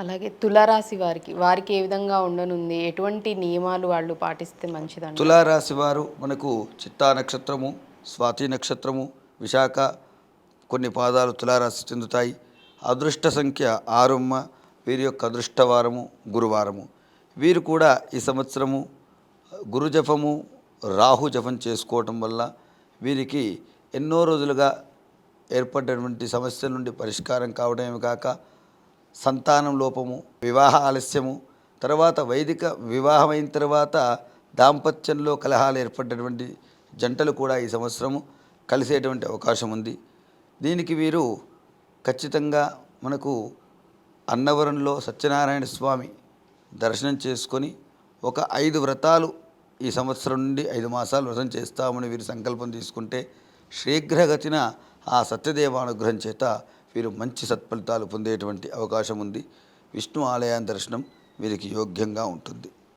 అలాగే తులారాశి వారికి వారికి ఏ విధంగా ఉండనుంది? ఎటువంటి నియమాలు వాళ్ళు పాటిస్తే మంచిదండి తులారాశి వారు మనకు చిత్తా నక్షత్రము స్వాతి నక్షత్రము విశాఖ కొన్ని పాదాలు తులారాశి చెందుతాయి. అదృష్ట సంఖ్య ఆరుమ్మ వీరి యొక్క అదృష్టవారము గురువారము. వీరు కూడా ఈ సంవత్సరము గురు జపము రాహు జపం చేసుకోవటం వల్ల వీరికి ఎన్నో రోజులుగా ఏర్పడినటువంటి సమస్యల నుండి పరిష్కారం కావడమే కాక సంతానం లోపము వివాహ ఆలస్యము తర్వాత వైదిక వివాహం అయిన తర్వాత దాంపత్యంలో కలహాలు ఏర్పడినటువంటి జంటలు కూడా ఈ సంవత్సరము కలిసేటువంటి అవకాశం ఉంది. దీనికి వీరు ఖచ్చితంగా మనకు అన్నవరంలో సత్యనారాయణ స్వామి దర్శనం చేసుకొని ఒక ఐదు వ్రతాలు ఈ సంవత్సరం నుండి ఐదు మాసాలు వ్రతం చేస్తామని వీరు సంకల్పం తీసుకుంటే శీఘ్రగతిన ఆ సత్యదేవానుగ్రహం చేత వీరు మంచి సత్ఫలితాలు పొందేటువంటి అవకాశం ఉంది. విష్ణు ఆలయాన్ని దర్శనం వీరికి యోగ్యంగా ఉంటుంది.